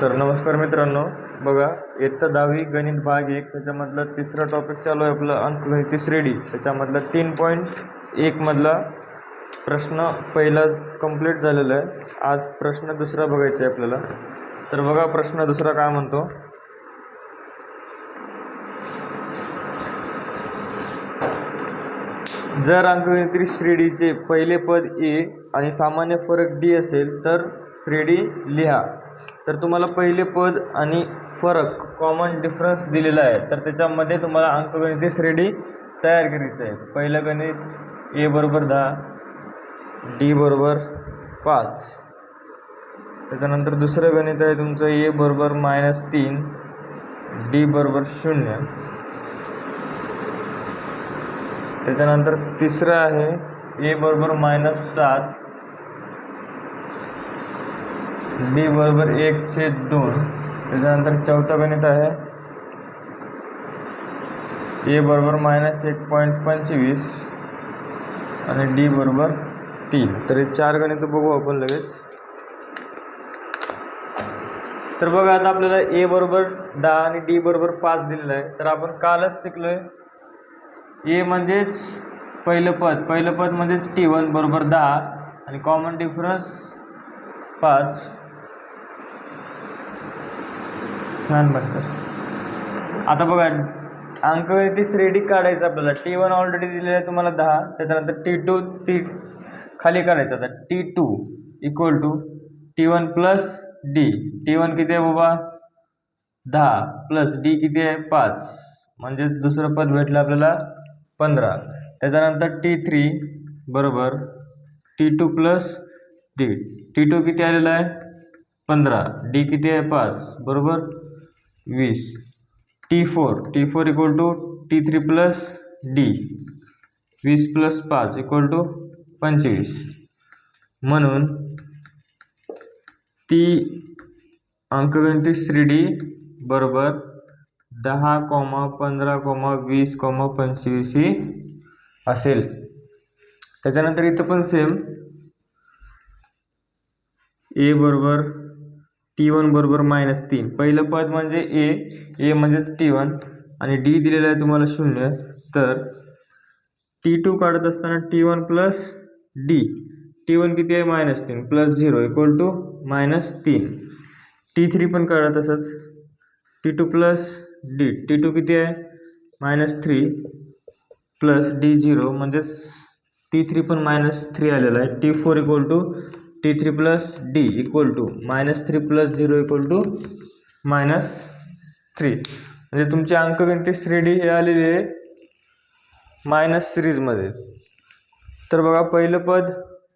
तर नमस्कार मित्रांनो बघा इयत्ता दहावी गणित भाग एक त्याच्यामधलं तिसरा टॉपिक चालू आहे आपलं अंकगणित तिसरी डी त्याच्यामधलं तीन पॉईंट एकमधला प्रश्न पहिलाच कंप्लीट झालेला आहे. आज प्रश्न दुसरा बघायचा आहे आपल्याला. तर बघा प्रश्न दुसरा काय म्हणतो? जर अंकगणित श्रेणीचे पहिले पद ए आणि सामान्य फरक डी असेल तर श्रेणी लिहा. तर तुम्हाला पहिले पद आणि फरक कॉमन डिफरन्स दिलेला आहे. तर त्याच्यामध्ये तुम्हाला अंकगणिती श्रेणी तयार करायचं आहे. पहिलं गणित ए बरोबर दहा डी बरोबर पाच. त्याच्यानंतर दुसरं गणित आहे तुमचं ए बरोबर मायनस तीन डी बरोबर शून्य. त्याच्यानंतर तिसरं आहे ए बरोबर मायनस सात डी बरोबर एक छेद दोन. त्याच्यानंतर चौथं गणित आहे. ए बरोबर मायनस एक पॉईंट पंचवीस आणि डी बरोबर तीन. तर हे चार गणित बघू आपण लगेच. तर बघा आता आपल्याला ए बरोबर दहा आणि डी बरोबर पाच दिलेलं आहे. तर आपण कालच शिकलो आहे ए म्हणजेच पहिलं पद. पहिलं पद म्हणजेच टी वन बरोबर दहा आणि कॉमन डिफरन्स पाच. छान बनकर आता बघा अंकगणिती श्रेणी काढायचं आपल्याला. टी वन ऑलरेडी दिलेलं आहे तुम्हाला दहा. त्याच्यानंतर टी टू टी खाली काढायचं आता. T two equal to T one plus D T one किती आहे बाबा? दहा. प्लस डी किती आहे? पाच. म्हणजेच दुसरं पद भेटलं आपल्याला पंधरा. त्याच्यानंतर टी थ्री बरोबर. T two plus D T two किती आलेलं आहे? पंधरा. डी किती आहे? पाच. बरोबर? वीस. T four T four equal to T three plus D वीस प्लस पाच इक्वल टू पंचवीस. म्हणून ती अंकगणिती डी बरोबर दहा कॉमा पंधरा कॉमा वीस कॉमा पंचवीस ही असेल. त्याच्यानंतर इथं पण सेम ए बरोबर टी वन बरोबर मायनस तीन. पहिलं पद म्हणजे ए ए म्हणजेच टी वन आणि डी दिलेलं आहे तुम्हाला शून्य. तर टी टू काढत असताना T one plus D T one किती आहे? मायनस तीन. Plus zero equal to minus तीन. टी थ्री पण काढा तसंच. T two plus D T two किती आहे? Minus three plus D zero म्हणजेच टी थ्री पण मायनस थ्री आलेला आहे. T four equal to T three plus D equal to minus three plus zero equal to minus three. म्हणजे तुमची अंकगणित D हे आलेली आहे मायनस सिरीजमध्ये. तर बघा पहिलं पद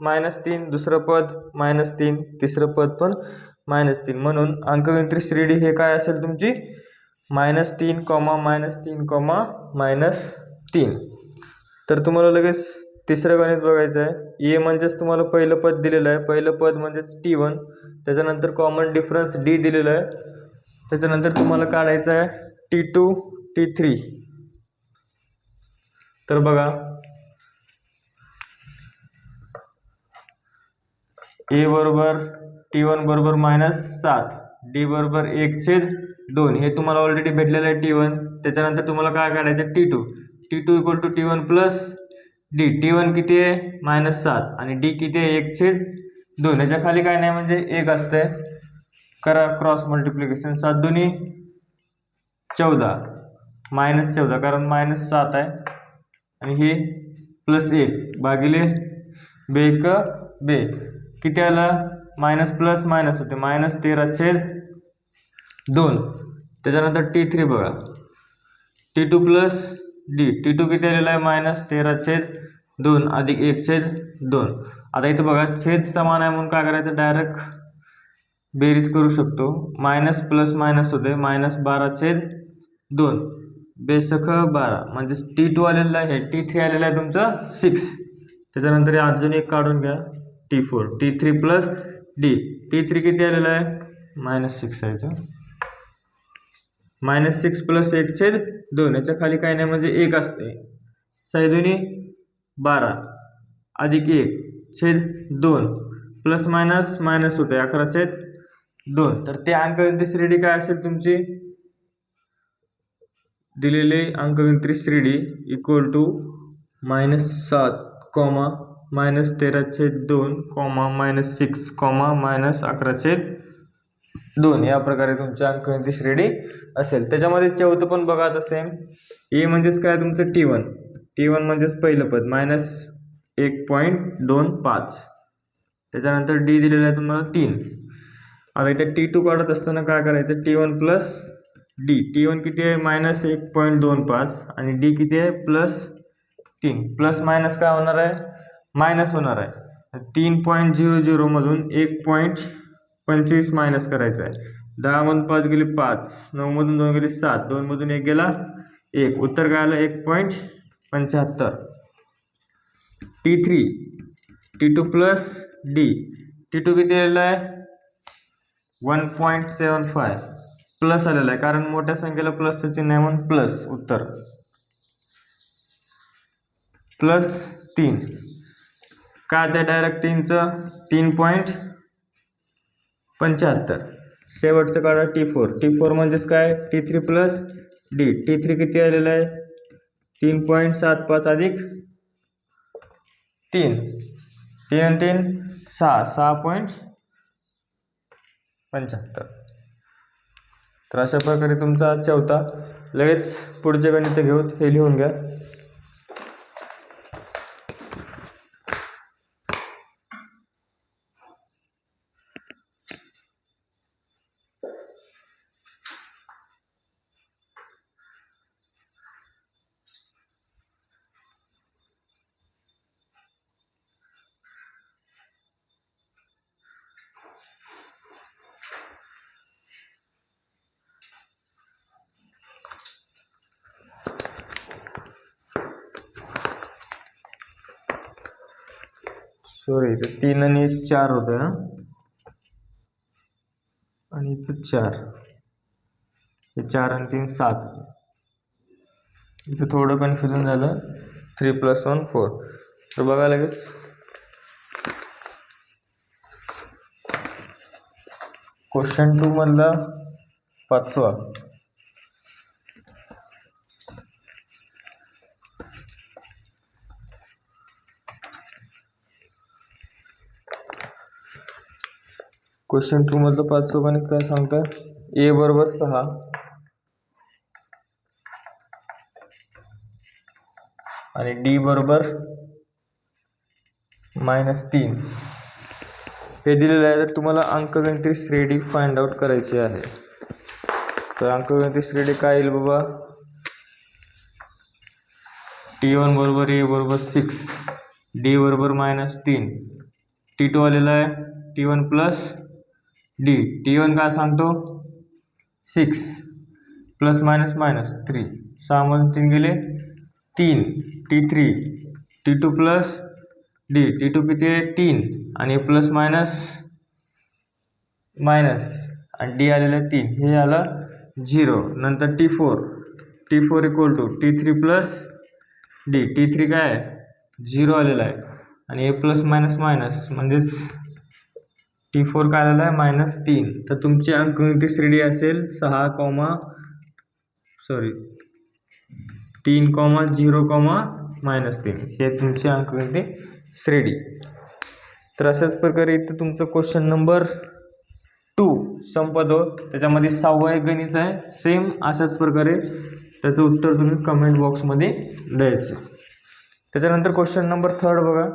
मायनस तीन दुसरं पद मायनस तीन तिसरं पद पण मायनस तीन. म्हणून अंकगणित डी हे काय असेल तुमची? मायनस तीन कॉमा मायनस तीन कॉमा मायनस तीन. तर तुम्हाला लगेच तिसरं गणित बघायचं आहे. ए म्हणजेच तुम्हाला पहिलं पद दिलेलं आहे. पहिलं पद म्हणजेच टी वन त्याच्यानंतर कॉमन डिफरन्स डी दिलेलं आहे. त्याच्यानंतर तुम्हाला काढायचं आहे टी टू टी थ्री तर बघा. ए बरोबर टी वन बरोबर मायनस सात. डी बरोबर एक छेद दोन. हे तुम्हाला ऑलरेडी भेटलेलं आहे टी वन त्याच्यानंतर तुम्हाला काय काढायचं T two T two equal to T one plus D T one किती आहे? मायनस सात. आणि डी किती आहे? एक छेद दोन. याच्या खाली काय नाही म्हणजे एक असतंय. करा क्रॉस मल्टिप्लिकेशन सात दोन्ही चौदा. मायनस चौदा कारण मायनस सात आहे. आणि हे प्लस एक. भागिले बे क बे. किती आला? मायनस प्लस मायनस होते. मायनस तेरा छेद दोन. त्याच्यानंतर टी थ्री बघा. T two plus D. T two किती आलेला आहे? मायनस तेरा छेद दोन अधिक एक छेद दोन. आता इथं बघा छेद समान आहे म्हणून काय करायचं? डायरेक्ट बेरीज करू शकतो. मायनस प्लस मायनस होते. मायनस बारा छेद दोन. बेसख बारा. म्हणजे टी टू आलेलं आहे. टी थ्री आलेलं आहे तुमचं सिक्स त्याच्यानंतर अजून एक काढून घ्या. T four T three plus D T three किती आलेलं आहे? मायनस सिक्स आहे तर मायनस सिक्स प्लस एक छेद दोन याच्या खाली काय नाही म्हणजे एक असते सैदुनी बारा अधिक एक छेद दोन प्लस मायनस मायनस होते अकरा छेद दोन. तर ते अंकगणित श्रेणी काय असेल तुमची? दिलेले अंकगणित श्रेणी इक्वल टू मायनस सात कॉमा मायनस तेरा छेद दोन comma minus six comma minus अकरा छेद दोन. या प्रकारे तुमची अंकगणित श्रेणी असेल. त्याच्यामध्ये चौथं पण बघा आता सेम ए म्हणजेच काय तुमचं? टी वन टी वन म्हणजेच पहिलं पद. मायनस एक पॉईंट दोन पाच. त्याच्यानंतर डी दिलेलं आहे तुम्हाला तीन. आता इथे टी टू काढत असताना काय करायचं? T one plus D T one किती आहे? मायनस एक पॉईंट दोन पाच. आणि डी किती आहे? प्लस तीन. प्लस मायनस काय होणार आहे? मायनस होणार आहे. तीन पॉईंट झिरो झिरोमधून एक पॉईंट पंचवीस मायनस करायचं आहे. दहामधून पाच गेले पाच. नऊमधून दोन गेले सात. दोनमधून एक गेला एक. उत्तर काय आलं एक पॉईंट पंच्याहत्तर. T three T two plus D T two किती आलेलं आहे? One point seven five plus आलेला आहे. कारण मोठ्या संख्येला प्लसचं चिन्ह आहे म्हणून प्लस उत्तर. प्लस तीन. का ते डायरेक्ट तीनचं? तीन पॉईंट पंच्याहत्तर. शेवटचं काढा टी फोर टी फोर म्हणजेच काय? T three plus D T three किती आलेलं आहे? तीन पॉईंट सात पाच अधिक तीन. तीन आणि तीन सहा. सहा पॉईंट पंच्याहत्तर. तर अशा प्रकारे तुमचा चौथा. लगेच पुढचे गणित घेऊन हे लिहून घ्या. सॉरी इथं तीन आणि चार होतं ना आणि इथं चार. हे चार आणि तीन सात. इथं थोडं कन्फ्युजन झालं. थ्री प्लस वन फोर तर बघा लगेच. क्वेश्चन टू मधला पाचवा. क्वेश्चन टू मधलं पाचवं काय सांगतं ए बरोबर सहा. आणि डी बरोबर मायनस तीन. हे दिलेलं आहे तर तुम्हाला अंकगणित श्रेणी फाइंड आउट करायची आहे. तर अंकगणित श्रेणी काय येईल बाबा? टी वन बरोबर ए बरोबर सिक्स डी बरोबर मायनस तीन. टी टू आलेला आहे T one plus D. T one काय सांगतो? Six plus minus minus three सहामधून तीन गेले. तीन. T three T two plus D T two किती आहे? तीन. आणि प्लस मायनस मायनस आणि डी आलेलं आहे तीन. हे आलं झिरो नंतर T four T four equal to T three plus D T three काय आहे? झिरो आलेला आहे. आणि ए प्लस मायनस मायनस म्हणजेच टी फोर काय आलेला आहे मायनस तीन. तर तुमची अंकगणित श्रेणी असेल सहा कॉमा सॉरी तीन कॉमा झिरो कॉमा मायनस तीन. हे तुमची अंकगणित श्रेणी तर अशाच प्रकारे इथं तुमचं क्वेश्चन नंबर टू संपतो त्याच्यामध्ये सहावं एक गणित आहे. सेम अशाच प्रकारे त्याचं उत्तर तुम्ही कमेंट बॉक्समध्ये द्यायचं. त्याच्यानंतर क्वेश्चन नंबर थर्ड बघा.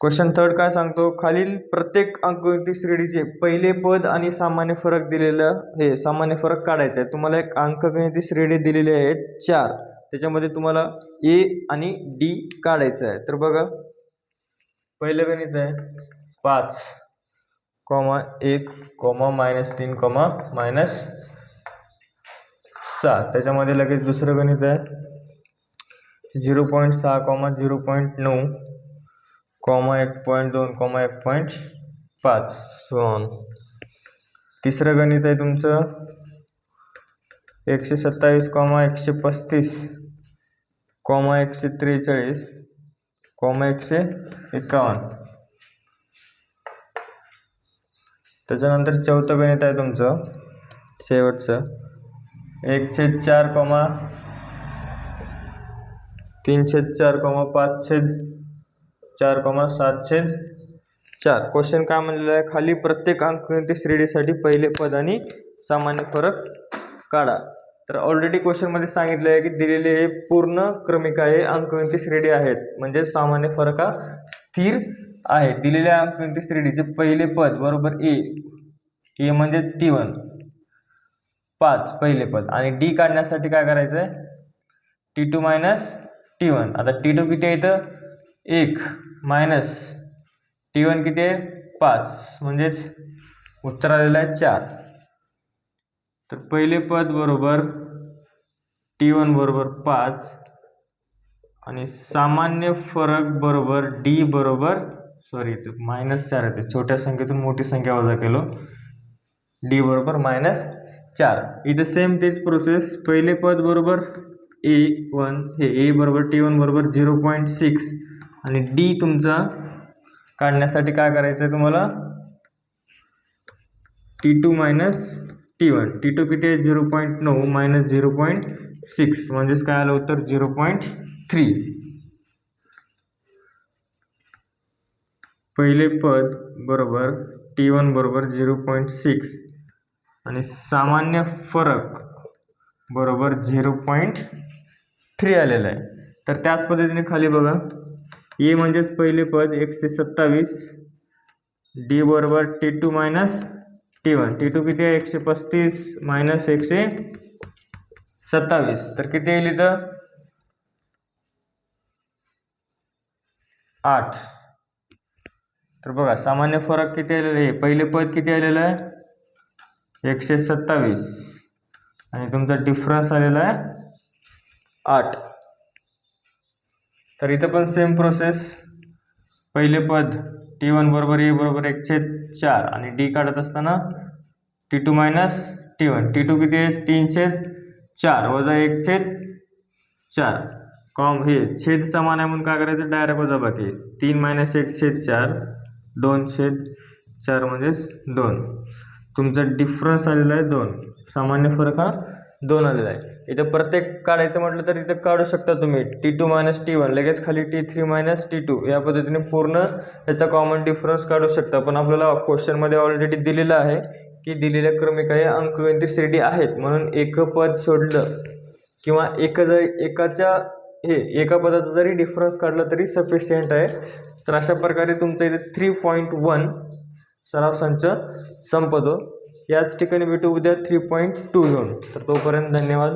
क्वेश्चन थर्ड काय सांगतो? खालील प्रत्येक अंकगणित श्रेणीचे पहिले पद आणि सामान्य फरक दिलेलं हे सामान्य फरक काढायचा आहे. तुम्हाला एक अंकगणित श्रेणी दिलेली आहे चार. त्याच्यामध्ये तुम्हाला ए आणि डी काढायचं आहे. तर बघा. पहिलं गणित आहे पाच कॉमा एक कॉमा मायनस तीन कॉमा मायनस सहा त्याच्यामध्ये लगेच दुसरं गणित आहे. झिरो पॉईंट सहा कॉमा झिरो पॉईंट नऊ. कॉमा एक पॉईंट दोन कॉमा एक पॉईंट पाच. सोन तिसरं गणित आहे तुमचं. एकशे सत्तावीस कॉमा एकशे पस्तीस कॉमा एकशे त्रेचाळीस कॉमा एकशे एकावन्न. त्याच्यानंतर चौथं गणित आहे तुमचं. शेवटचं. एकशे चार कॉमा तीनशे चार कॉमा पाचशे चार कॉमा सातशे चार. क्वेश्चन काय म्हणलेलं आहे? खाली प्रत्येक अंकगणित श्रेणीसाठी पहिले पद आणि सामान्य फरक काढा. तर ऑलरेडी क्वेश्चनमध्ये सांगितलं आहे की दिलेले हे पूर्ण क्रमिका हे अंकगणित श्रेणी आहेत. म्हणजे सामान्य फरक हा स्थिर आहे. दिलेल्या अंकगणित श्रेणीचे पहिले पद बरोबर ए ए म्हणजेच टी वन पाच पहिले पद. आणि डी काढण्यासाठी काय करायचं आहे T two minus T one आता टी टू किती येतं एक. मायनस टी वन किती आहे? पाच. म्हणजेच उत्तर आलेलं आहे चार. तर पहिले पद बरोबर टी वन बरोबर पाच आणि सामान्य फरक बरोबर डी बरोबर सॉरी इथं मायनस चार येते. छोट्या संख्येतून मोठी संख्या वजा केलो. डी बरोबर मायनस चार. इथं सेम तेच प्रोसेस पहिले पद बरोबर ए वन हे ए बरोबर टी वन बरोबर झिरो पॉईंट सिक्स आणि डी तुमचा काढण्यासाठी काय करायचं आहे तुम्हाला? T two minus T one T two किती आहे? झिरो पॉईंट नऊ मायनस झिरो पॉईंट सिक्स म्हणजेच काय आलं उत्तर? झिरो पॉईंट थ्री पहिले पद बरोबर टी वन बरोबर झिरो पॉईंट सिक्स आणि सामान्य फरक बरोबर झिरो पॉईंट थ्री आलेला आहे. तर त्याच पद्धतीने खाली बघा. ए म्हणजेच पहिले पद एकशे सत्तावीस. डी बरोबर T two minus T one T two किती आहे? एकशे पस्तीस मायनस एकशे सत्तावीस. तर किती येईल इथं? आठ. तर बघा सामान्य फरक किती आलेला आहे? पहिले पद किती आलेलं आहे? एकशे सत्तावीस. आणि तुमचा डिफरन्स आलेला आहे आठ. तर इथं पण सेम प्रोसेस पहिले पद टी वन बरोबर ए बरोबर एक छेद चार आणि डी काढत असताना T two minus T one T two किती आहे? तीनशे चार. वजा एक छेद चार. कॉम हे छेद समान आहे म्हणून काय करायचं? डायरेक्ट वजा बाकी तीन मायनस एक छेद चार. दोन छेद चार म्हणजेच दोन. तुमचा डिफरन्स आलेला आहे दोन. सामान्य फरक हा दोन आलेला आहे. इथं प्रत्येक काढायचं म्हटलं तर इथं काढू शकता तुम्ही. T two minus T one लगेच खाली T three minus T two या पद्धतीने पूर्ण याचा कॉमन डिफरन्स काढू शकता. पण आपल्याला क्वेश्चनमध्ये ऑलरेडी दिलेलं आहे की दिलेल्या क्रमिका हे अंकगणित श्रेणी आहेत? म्हणून एक पद सोडलं किंवा एक जरी एकाच्या हे एका पदाचा जरी डिफरन्स काढला तरी सफिशियंट आहे. तर अशा प्रकारे तुमचं इथे थ्री पॉईंट वन सराव संच संपतो. याच ठिकाणी भेटू उद्या थ्री पॉईंट टू घेऊन तर तोपर्यंत धन्यवाद.